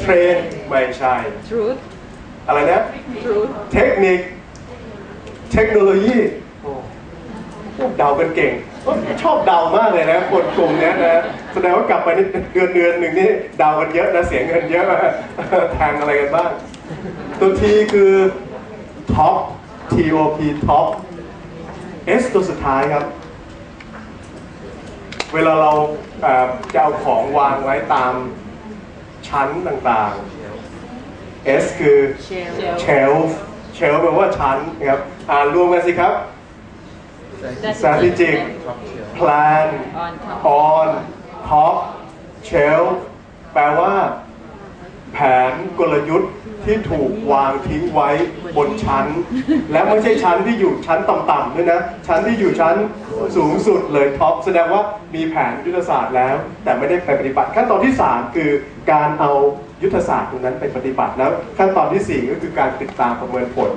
เทรนไม่ใช่ truth อะไรนะ truth เทคนิค เทคโนโลยีโอ้พวกเดากันเก่งโอ้ชอบเดามากเลยนะคนกลุ่มเนี้ยนะแสดงว่ากลับไปนี่เดือนเดือนหนึ่งนี่เดากันเยอะนะเสียเงินเยอะมากแทงอะไรกันบ้าง ตัวทีคือ top T O P top S ตัวสุดท้ายครับ เวลาเราเอ่อจะเอาของวางไว้ตาม ชั้นต่างๆ S คือ shell shelf shelf แปลว่าชั้นนะครับอ่านรวมกันสิครับ strategic plan on top on top shelf แปลว่า แผนกลยุทธ์ที่ถูกวางทิ้งไว้บนชั้น และไม่ใช่ชั้นที่อยู่ชั้นต่ำๆด้วยนะ ชั้นที่อยู่ชั้นสูงสุดเลยท็อปแสดงว่ามีแผนยุทธศาสตร์แล้ว แต่ไม่ได้ไปปฏิบัติ ขั้นตอนที่ 3 คือการเอายุทธศาสตร์ตรงนั้นไปปฏิบัติแล้ว ขั้นตอนทีสี่4 ก็คือการติดตามประเมินผล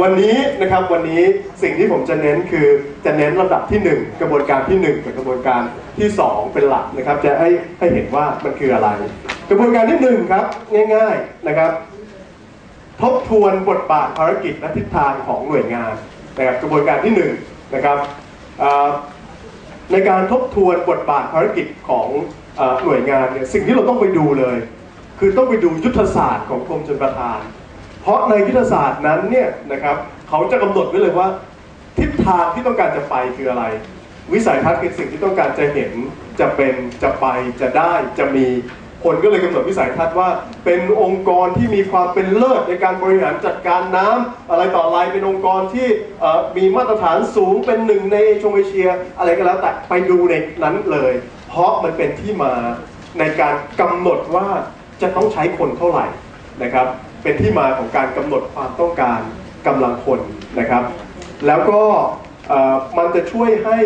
วันนี้นะครับวันนี้สิ่งที่ผมจะเน้นคือจะเน้นลำดับที่ 1 กระบวนการที่ 1 กับกระบวนการที่ 2 เป็นหลักนะครับ จะให้ให้เห็นว่ามันคืออะไร กระบวนการที่1ครับง่าย ๆนะครับ ทบทวนบทบาทภารกิจและทิศทางของหน่วยงานนะครับกระบวนการที่หนึ่งนะครับในการทบทวนบทบาทภารกิจของอหน่วยงานเนี่ยสิ่งที่เราต้องไปดูเลย คือต้องไปดูยุทธศาสตร์ของกรมชลประทาน เพราะในยุทธศาสตร์นั้นเนี่ยนะครับเขาจะกำหนดไว้เลยว่า ทิศทางที่ต้องการจะไปคืออะไร วิสัยทัศน์คือสิ่งที่ต้องการจะเห็นจะเป็นจะไปจะได้จะมี คนก็เลยกำหนดวิสัยทัศน์ว่า เป็นองค์กรที่มีความเป็นเลิศในการบริหารจัดการน้ำอะไรต่ออะไรเป็นองค์กรที่มีมาตรฐานสูงเป็นหนึ่งในเอเชงเอเชีย อะไรก็แล้วแต่ไปดูในนั้นเลย เพราะมันเป็นที่มาในการกำหนดว่าจะต้องใช้คนเท่าไหร่นะครับ เป็นที่มาของการกำหนดความต้องการกำลังคนนะครับ แล้วก็มันจะช่วยให้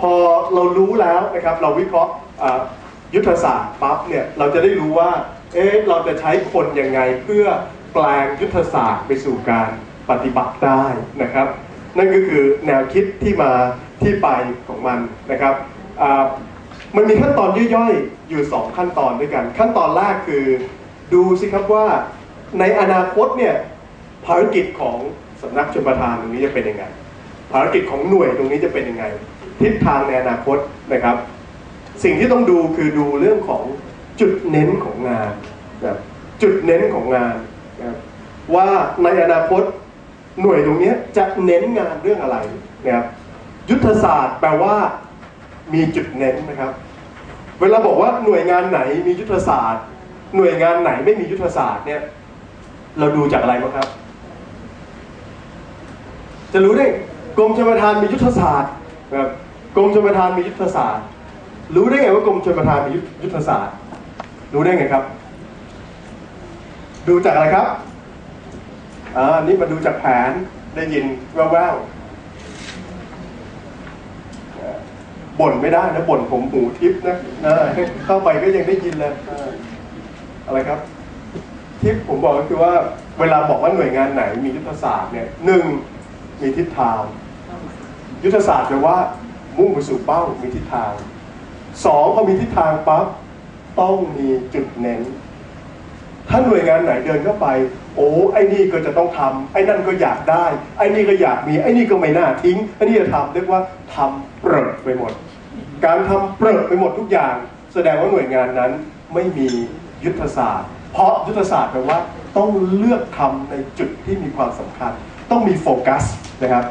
พอเรารู้แล้วนะครับ เราวิเคราะห์ ยุทธศาสตร์ปั๊บเนี่ยเราจะได้รู้ว่าเอ๊ะเราจะใช้คนยังไงเพื่อแปลงยุทธศาสตร์ไปสู่การปฏิบัติได้นะครับ นั่นก็คือแนวคิดที่มาที่ไปของมันนะครับมันมีขั้นตอนย่อยๆ อยู่ 2 ขั้นตอนด้วยกัน ขั้นตอนแรกคือดูสิครับว่าในอนาคตเนี่ยภารกิจของสำนักชลประทานตรงนี้จะเป็นยังไง ภารกิจของหน่วยตรงนี้จะเป็นยังไง ทิศทางในอนาคตนะครับ สิ่งที่ต้องดูคือดูเรื่องของจุดเน้นของงานนะครับจุดเน้นของงานนะครับว่าในอนาคตหน่วยตรงนี้จะเน้นงานเรื่องอะไรนะครับยุทธศาสตร์แปลว่ามีจุดเน้นนะครับ เวลาบอกว่าหน่วยงานไหนมียุทธศาสตร์ หน่วยงานไหนไม่มียุทธศาสตร์เนี่ยเราดูจากอะไรบ้างครับ จะรู้ได้กรมชลประทานมียุทธศาสตร์นะครับกรมชลประทานมียุทธศาสตร์ รู้ได้ไงว่ากรมชลประทานมียุทธศาสตร์ รู้ได้ไงครับ ดูจากอะไรครับอ่านี่มาดูจากแผนได้ยินแว่วๆบ่นไม่ได้นะบ่นผมหูทิพย์นะเข้าไปก็ยังได้ยินเลยอออะไรครับที่ผมบอกก็คือว่าเวลาบอกว่าหน่วยงานไหนมียุทธศาสตร์เนี่ยหนึ่งมีทิศทาง ยุทธศาสตร์แปลว่ามุ่งไปสู่เป้ามีทิศทาง สองพอมีทิศทางปั๊บต้องมีจุดเน้น ถ้าหน่วยงานไหนเดินเข้าไป โอ้ไอ้นี่ก็จะต้องทำไอ้นั่นก็อยากได้ ไอ้นี่ก็อยากมี ไอ้นี่ก็ไม่น่าทิ้งไอ้นี่จะทำเรียกว่าทำเปรอะไปหมด การทำเปรอะไปหมดทุกอย่าง แสดงว่าหน่วยงานนั้นไม่มียุทธศาสตร์ เพราะยุทธศาสตร์แปลว่าต้องเลือกทำในจุดที่มีความสำคัญ ต้องมีโฟกัสนะครับ